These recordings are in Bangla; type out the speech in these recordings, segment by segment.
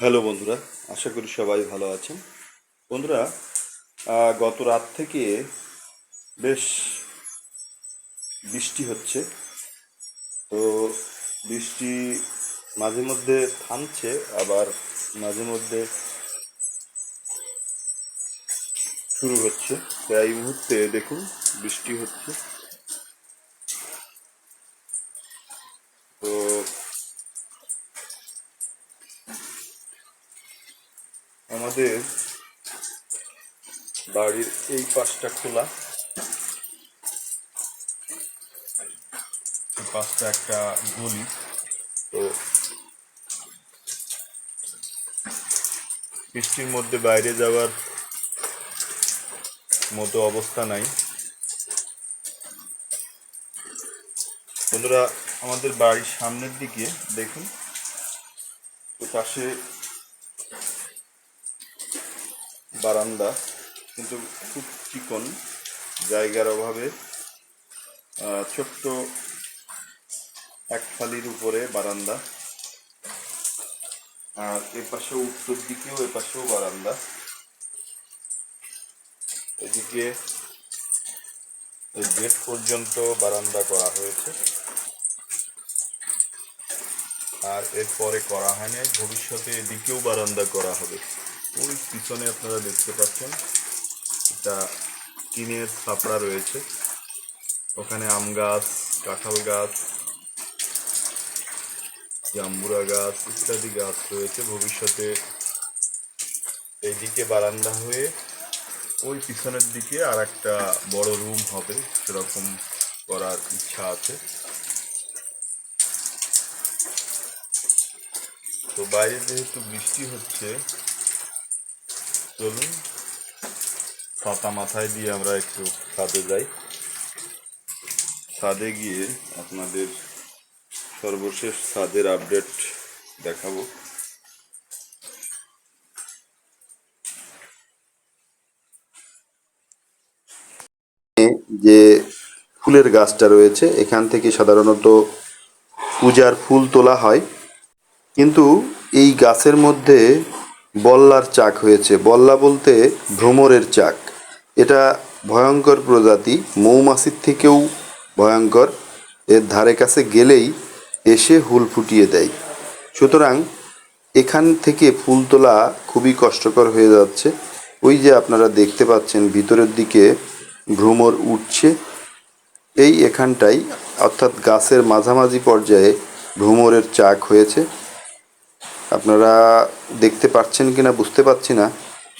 হ্যালো বন্ধুরা, আশা করি সবাই ভালো আছেন। বন্ধুরা গত রাত থেকে বেশ বৃষ্টি হচ্ছে। তো বৃষ্টি মাঝে মধ্যে থামছে, আবার মাঝে মধ্যে শুরু হচ্ছে। তো এই মুহূর্তে দেখুন, বৃষ্টি হচ্ছে তো আমাদের বাড়ির এই পাশটা খোলা। পাশটা একটা গলি। তো বৃষ্টির মধ্যে বাইরে যাওয়ার মতো অবস্থা নাই। বন্ধুরা, আমাদের বাড়ির সামনের দিকে দেখুন পাশে বারান্দা, কিন্তু খুব চিকন। জায়গার অভাবে ছোট্ট এক ফালির উপরে বারান্দা। আর এ পাশে উত্তর দিকেও, এ পাশেও বারান্দা। এদিকে গেট পর্যন্ত বারান্দা করা হয়েছে। আর এরপরে করা হয়নি, ভবিষ্যতে এদিকেও বারান্দা করা হবে। ওই পিছনে আপনারা দেখতে পাচ্ছেন একটা টিনের ছাপড়া রয়েছে। ওখানে আম গাছ, কাঁঠাল গাছ, জাম্বুরা গাছ ইত্যাদি গাছ রয়েছে। ভবিষ্যতে এইদিকে বারান্দা হয়ে ওই পিছনের দিকে আর একটা বড় রুম হবে, সেরকম করার ইচ্ছা আছে। তো বাইরে যেহেতু বৃষ্টি হচ্ছে চলুন ছাতা মাথায় দিয়ে আমরা একটু ছাদে যাই। ছাদে গিয়ে আপনাদের সর্বশেষ ছাদের আপডেট দেখাবো। যে ফুলের গাছটা রয়েছে, এখান থেকে সাধারণত পূজার ফুল তোলা হয়। কিন্তু এই গাছের মধ্যে বল্লার চাক হয়েছে। বল্লা বলতে ভ্রমরের চাক। এটা ভয়ঙ্কর প্রজাতি, মৌমাছির থেকেও ভয়ঙ্কর। এর ধারে কাছে গেলেই এসে হুল ফুটিয়ে দেয়। সুতরাং এখান থেকে ফুল তোলা খুবই কষ্টকর হয়ে যাচ্ছে। ওই যে আপনারা দেখতে পাচ্ছেন, ভিতরের দিকে ভ্রমর উঠছে। এই এখানটাই অর্থাৎ গাছের মাঝামাঝি পর্যায়ে ভ্রমরের চাক হয়েছে। আপনারা দেখতে পাচ্ছেন কিনা, বুঝতে পারছি না।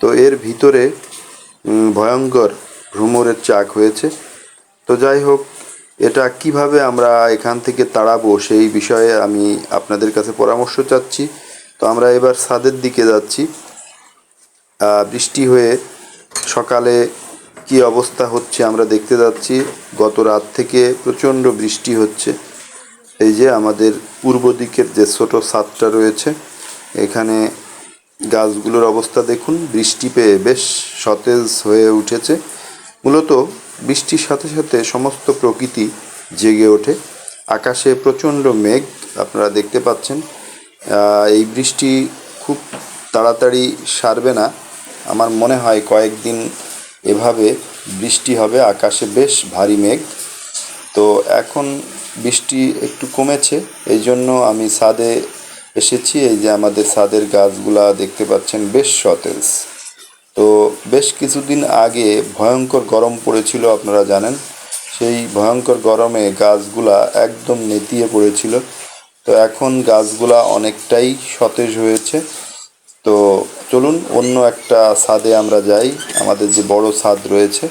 তো এর ভিতরে ভয়ঙ্কর ভ্রমরের চাক হয়েছে। তো যাই হোক, এটা কীভাবে আমরা এখান থেকে তাড়াবো সেই বিষয়ে আমি আপনাদের কাছে পরামর্শ চাচ্ছি। তো আমরা এবার ছাদের দিকে যাচ্ছি। বৃষ্টি হয়ে সকালে কি অবস্থা হচ্ছে আমরা দেখতে যাচ্ছি। গত রাত থেকে প্রচণ্ড বৃষ্টি হচ্ছে। এই যে আমাদের পূর্ব দিকের যে ছোটো ছাদটা রয়েছে এখানে গাছগুলোর অবস্থা দেখুন, বৃষ্টি পেয়ে বেশ সতেজ হয়ে উঠেছে। মূলত বৃষ্টির সাথে সাথে সমস্ত প্রকৃতি জেগে ওঠে। আকাশে প্রচণ্ড মেঘ আপনারা দেখতে পাচ্ছেন। এই বৃষ্টি খুব তাড়াতাড়ি সারবে না। আমার মনে হয় কয়েকদিন এভাবে বৃষ্টি হবে, আকাশে বেশ ভারী মেঘ। তো এখন বৃষ্টি একটু কমেছে, এই জন্য আমি ছাদে এসেছি, এই যে আমাদের ছাদের গাছগুলা দেখতে পাচ্ছেন বেশ সতেজ। তো বেশ কিছুদিন আগে ভয়ঙ্কর গরম পড়েছিল, আপনারা জানেন। সেই ভয়ঙ্কর গরমে গাছগুলা একদম নেতিয়ে পড়েছিল। তো এখন গাছগুলা অনেকটাই সতেজ হয়েছে। তো চলুন, অন্য একটা ছাদে আমরা যাই। আমাদের যে বড় ছাদ রয়েছে,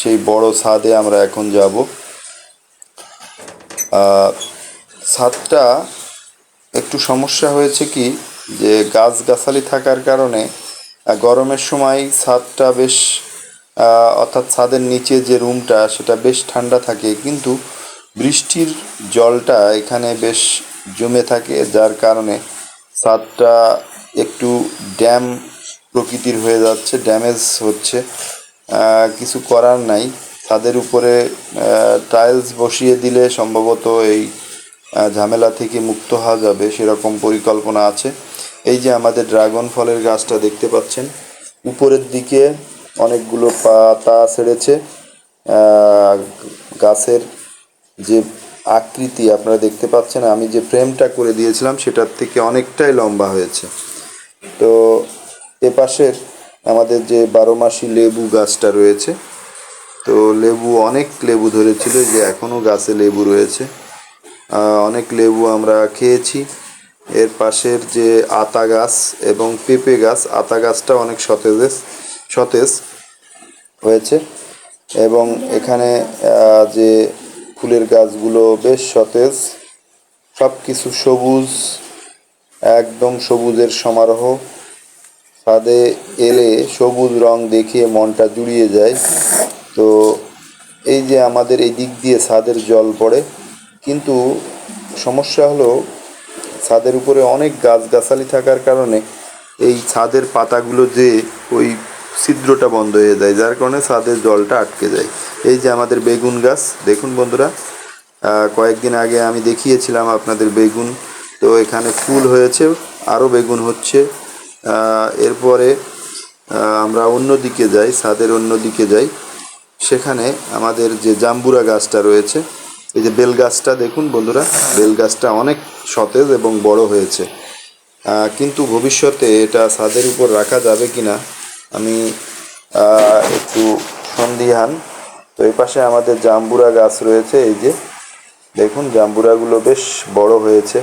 সেই বড় ছাদে আমরা এখন যাব। ছাদটা একটু সমস্যা হয়েছে কি? যে গাছগাছালি থাকার কারণে গরমের সময় ছাদটা বেশ অর্থাৎ ছাদের নিচে যে রুমটা, সেটা বেশ ঠান্ডা থাকে। কিন্তু বৃষ্টির জলটা এখানে বেশ জমে থাকে, যার কারণে ছাদটা একটু ড্যাম প্রকৃতির হয়ে যাচ্ছে, ড্যামেজ হচ্ছে। কিছু করার নাই। ছাদের উপরে টাইলস বসিয়ে দিলে সম্ভবত এই ঝামেলা থেকে মুক্ত হওয়া যাবে, সেরকম পরিকল্পনা আছে। এই যে আমাদের ড্রাগন ফলের গাছটা দেখতে পাচ্ছেন, উপরের দিকে অনেকগুলো পাতা ছেড়েছে। গাছের যে আকৃতি আপনারা দেখতে পাচ্ছেন, আমি যে ফ্রেমটা করে দিয়েছিলাম, সেটার থেকে অনেকটাই লম্বা হয়েছে। তো এপাশের আমাদের যে বারো মাসি লেবু গাছটা রয়েছে, তো লেবু অনেক লেবু ধরেছিল যে এখনও গাছে লেবু রয়েছে। অনেক লেবু আমরা খেয়েছি। এর পাশের যে আতা গাছ এবং পেঁপে গাছ, আতা গাছটা অনেক সতেজ সতেজ হয়েছে। এবং এখানে যে ফুলের গাছগুলো বেশ সতেজ সব কিছু সবুজ, একদম সবুজের সমারোহ। ছাদে এলে সবুজ রং দেখিয়ে মনটা জুড়িয়ে যায়। তো এই যে আমাদের এই দিক দিয়ে ছাদের জল পড়ে কিন্তু সমস্যা হলো ছাদের উপরে অনেক গাছগাছালি থাকার কারণে এই ছাদের পাতাগুলো যে ওই ছিদ্রটা বন্ধ হয়ে যায়, যার কারণে ছাদের জলটা আটকে যায়। এই যে আমাদের বেগুন গাছ, দেখুন বন্ধুরা কয়েকদিন আগে আমি দেখিয়েছিলাম আপনাদের বেগুন, তো এখানে ফুল হয়েছে, আরও বেগুন হচ্ছে। এরপরে আমরা অন্য দিকে যাই, ছাদের অন্য দিকে যাই। সেখানে আমাদের যে জাম্বুরা গাছটা রয়েছে এই যে বেল গাছটা দেখুন বন্ধুরা, বেল গাছটা অনেক সতেজ এবং বড় হয়েছে। কিন্তু ভবিষ্যতে এটা ছাদের উপর রাখা যাবে কি না আমি একটু সন্দিহান। তো এই পাশে আমাদের জাম্বুরা গাছ রয়েছে, এই যে। দেখুন, জাম্বুরাগুলো বেশ বড় হয়েছে।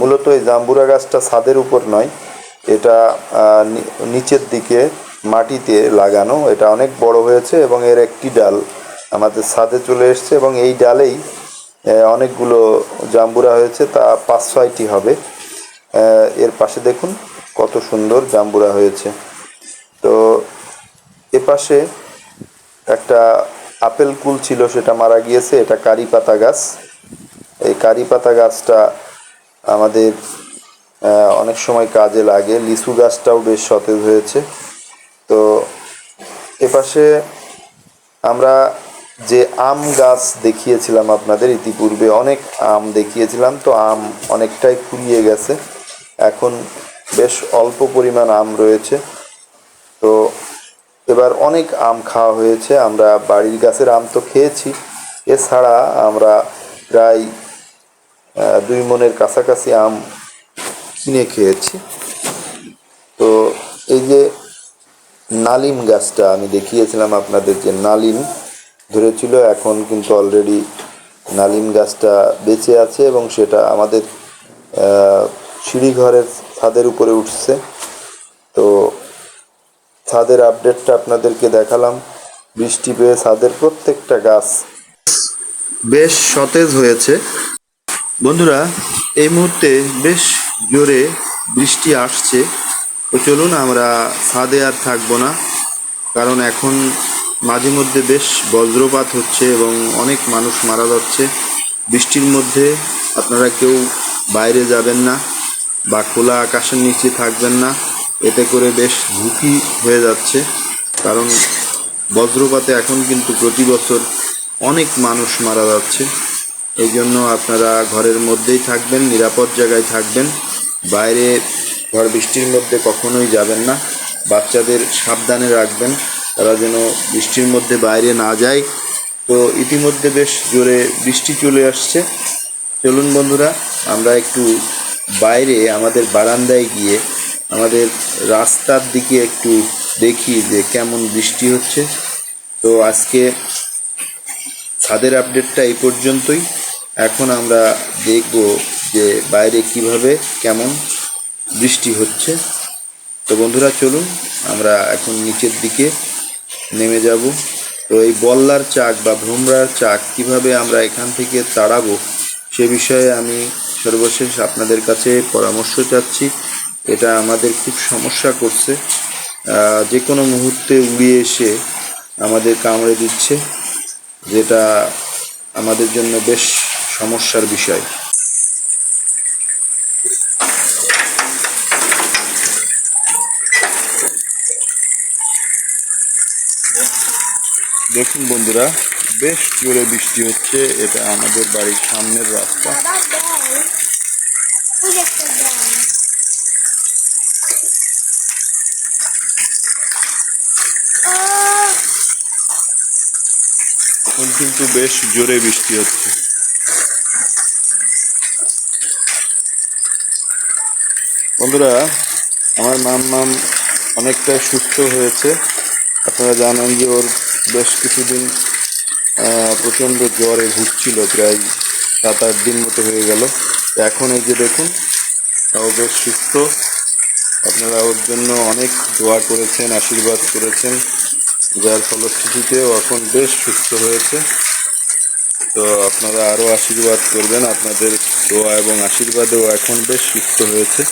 মূলত এই জাম্বুরা গাছটা ছাদের উপর নয়, এটা নিচের দিকে মাটিতে লাগানো। এটা অনেক বড় হয়েছে এবং এর একটি ডাল। আমাদের ছাদে চলে এসছে এবং এই ডালেই অনেকগুলো জাম্বুরা হয়েছে, তা পাঁচ ছয়টি হবে। এর পাশে দেখুন কত সুন্দর জাম্বুরা হয়েছে। তো এ পাশে একটা আপেল কুল ছিল, সেটা মারা গিয়েছে, এটা কারি পাতা গাছ। এই কারি পাতা গাছটা আমাদের অনেক সময় কাজে লাগে, লিচু গাছটাও বেশ সতেজ হয়েছে। তো এপাশে আমরা যে আম গাছ দেখিয়েছিলাম আপনাদের, ইতিপূর্বে অনেক আম দেখিয়েছিলাম, তো আম অনেকটাই ফুরিয়ে গেছে। এখন বেশ অল্প পরিমাণ আম রয়েছে। তো এবার অনেক আম খাওয়া হয়েছে, আমরা বাড়ির গাছের আম তো খেয়েছি। এছাড়া আমরা প্রায় দুই মনের কাছাকাছি আম কিনে খেয়েছি। তো এই যে নালিম গাছটা আমি দেখিয়েছিলাম আপনাদের, যে নালিম ধরেছিল, এখন কিন্তু অলরেডি নালিম গাছটা বেঁচে আছে এবং সেটা আমাদের সিঁড়িঘরের ছাদের উপরে উঠছে। তো ছাদের আপডেটটা আপনাদেরকে দেখালাম। বৃষ্টি পেয়ে ছাদের প্রত্যেকটা গাছ বেশ সতেজ হয়েছে। বন্ধুরা, এই মুহূর্তে বেশ জোরে বৃষ্টি আসছে। তো চলুন, আমরা ছাদে আর থাকব না, কারণ এখন মাঝে মধ্যে বেশ বজ্রপাত হচ্ছে এবং অনেক মানুষ মারা যাচ্ছে। বৃষ্টির মধ্যে আপনারা কেউ বাইরে যাবেন না বা খোলা আকাশের নিচে থাকবেন না। এতে করে বেশ ঝুঁকি হয়ে যাচ্ছে। কারণ বজ্রপাতে এখন কিন্তু প্রতি বছর অনেক মানুষ মারা যাচ্ছে। এই জন্য আপনারা ঘরের মধ্যেই থাকবেন, নিরাপদ জায়গায় থাকবেন। বাইরে ঝড় বৃষ্টির মধ্যে কখনোই যাবেন না। বাচ্চাদের সাবধানে রাখবেন। তারা যেন বৃষ্টির মধ্যে বাইরে না যায়। তো ইতিমধ্যে বেশ জোরে বৃষ্টি চলে আসছে। চলুন বন্ধুরা, আমরা একটু বাইরে আমাদের বারান্দায় গিয়ে আমাদের রাস্তার দিকে একটু দেখি যে কেমন বৃষ্টি হচ্ছে। তো আজকে ছাদের আপডেটটা এই পর্যন্তই। এখন আমরা দেখব যে বাইরে কীভাবে কেমন বৃষ্টি হচ্ছে। তো বন্ধুরা, চলুন, আমরা এখন নিচের দিকে নেমে যাব। তো এই বল্লার চাক বা ভ্রমরার চাক কীভাবে আমরা এখান থেকে তাড়াবো, সে বিষয়ে আমি সর্বশেষ আপনাদের কাছে পরামর্শ চাচ্ছি। এটা আমাদের খুব সমস্যা করছে। যে কোনো মুহূর্তে উড়িয়ে এসে আমাদের কামড়ে দিচ্ছে, যেটা আমাদের জন্য বেশ সমস্যার বিষয়। দেখুন বন্ধুরা বেশ জোরে বৃষ্টি হচ্ছে এটা আমাদের বাড়ির সামনের রাস্তা। এখন কিন্তু বেশ জোরে বৃষ্টি হচ্ছে। বন্ধুরা আমার মাম মাম অনেকটা সুস্থ হয়েছে। আপনারা জানেন যে ওর বেশ কিছুদিন প্রচণ্ড জ্বরে ভুগছিল, প্রায় সাত আট দিন মতো হয়ে গেল। এখন এই যে দেখুন, তাও বেশ সুস্থ। আপনারা ওর জন্য অনেক দোয়া করেছেন, আশীর্বাদ করেছেন, যার ফলশ্রুতিতে ও এখন বেশ সুস্থ হয়েছে। তো আপনারা আরও আশীর্বাদ করবেন। আপনাদের দোয়া এবং আশীর্বাদেও এখন বেশ সুস্থ হয়েছে।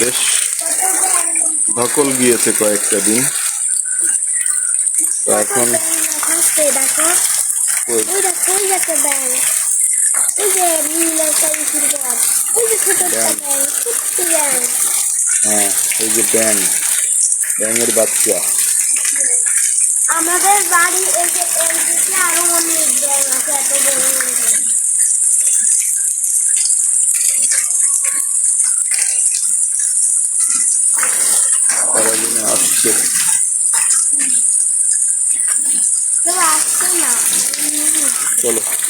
বেশ ধকল গিয়েছে কয়েকটা দিন। তো এখন হ্যাঁ এই যে ব্যাং ব্যাঙের বাচ্চা। আমাদের বাড়ি এই যে চলো